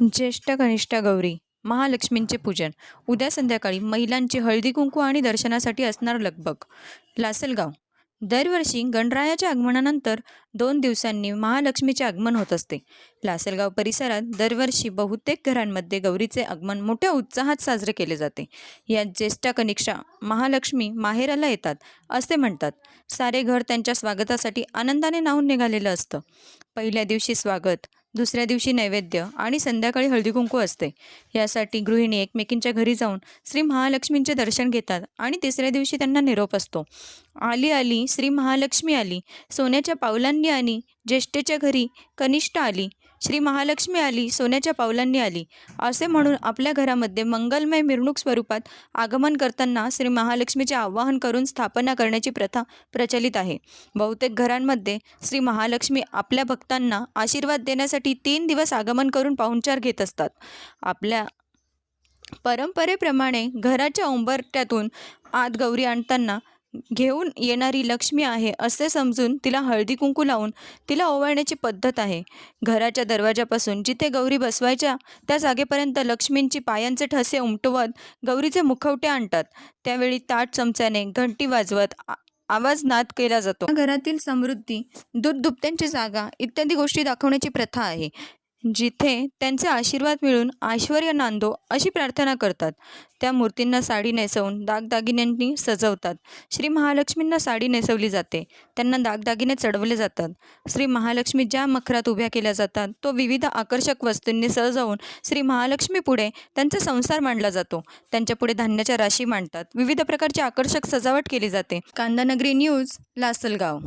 ज्येष्ठ कनिष्ठ गौरी महालक्ष्मींचे पूजन. उद्या संध्याकाळी महिलांची हळदी कुंकू आणि दर्शनासाठी असणार लगबग. लासलगाव. दरवर्षी गणरायाच्या आगमनानंतर दोन दिवसांनी महालक्ष्मीचे आगमन होत असते. लासलगाव परिसरात दरवर्षी बहुतेक घरांमध्ये गौरीचे आगमन मोठ्या उत्साहात साजरे केले जाते. यात ज्येष्ठ कनिष्ठा महालक्ष्मी माहेराला येतात असे म्हणतात. सारे घर त्यांच्या स्वागतासाठी आनंदाने नाहून निघालेलं असतं. पहिल्या दिवशी स्वागत दुसऱ्या दिवशी नैवेद्य आणि संध्याकाळी हळदी कुंकू असते. यासाठी गृहिणी एकमेकींच्या घरी जाऊन श्री महालक्ष्मींचे दर्शन घेतात आणि तिसऱ्या दिवशी त्यांना निरोप असतो. आली आली श्री महालक्ष्मी आली सोन्याच्या पावलांनी आणि ज्येष्ठेच्या घरी कनिष्ठ आली. श्री महालक्ष्मी आली सोन्याच्या पावलांनी आली. असे म्हणून आपल्या घरामध्ये मंगलमय मिरवणूक स्वरूपात आगमन करताना श्री महालक्ष्मीचे आवाहन करून स्थापना करण्याची प्रथा प्रचलित आहे. बहुतेक घरांमध्ये श्री महालक्ष्मी आपल्या भक्तांना आशीर्वाद देण्यासाठी तीन दिवस आगमन करून पाहुणचार घेत असतात. आपल्या परंपरेप्रमाणे घराच्या उंबरट्यातून आत गौरी आणताना घेऊन येणारी लक्ष्मी आहे असे समजून तिला हळदी कुंकू लावून तिला ओवाळण्याची पद्धत आहे. घराच्या दरवाजापासून जिथे गौरी बसवायच्या त्या जागेपर्यंत लक्ष्मींची पायांचे ठसे उमटवत गौरीचे मुखवटे आणतात. त्यावेळी ताट चमच्याने घंटी वाजवत आ- आवाज नाद केला जातो. घरातील समृद्धी दूध दुभत्यांची जागा इत्यादी गोष्टी दाखवण्याची प्रथा आहे. जिथे त्यांचे आशीर्वाद मिळून ऐश्वर नांदो अशी प्रार्थना करतात. त्या मूर्तींना साडी नेसवून दागदागिन्यांनी सजवतात. श्री महालक्ष्मींना साडी नेसवली जाते. त्यांना दागदागिने चढवले जातात. श्री महालक्ष्मी ज्या मखरात उभ्या केल्या जातात तो विविध आकर्षक वस्तूंनी सजवून श्री महालक्ष्मी पुढे त्यांचा संसार मांडला जातो. त्यांच्या पुढे धान्याच्या राशी मांडतात. विविध प्रकारची आकर्षक सजावट केली जाते. कांदानगरी न्यूज लासलगाव.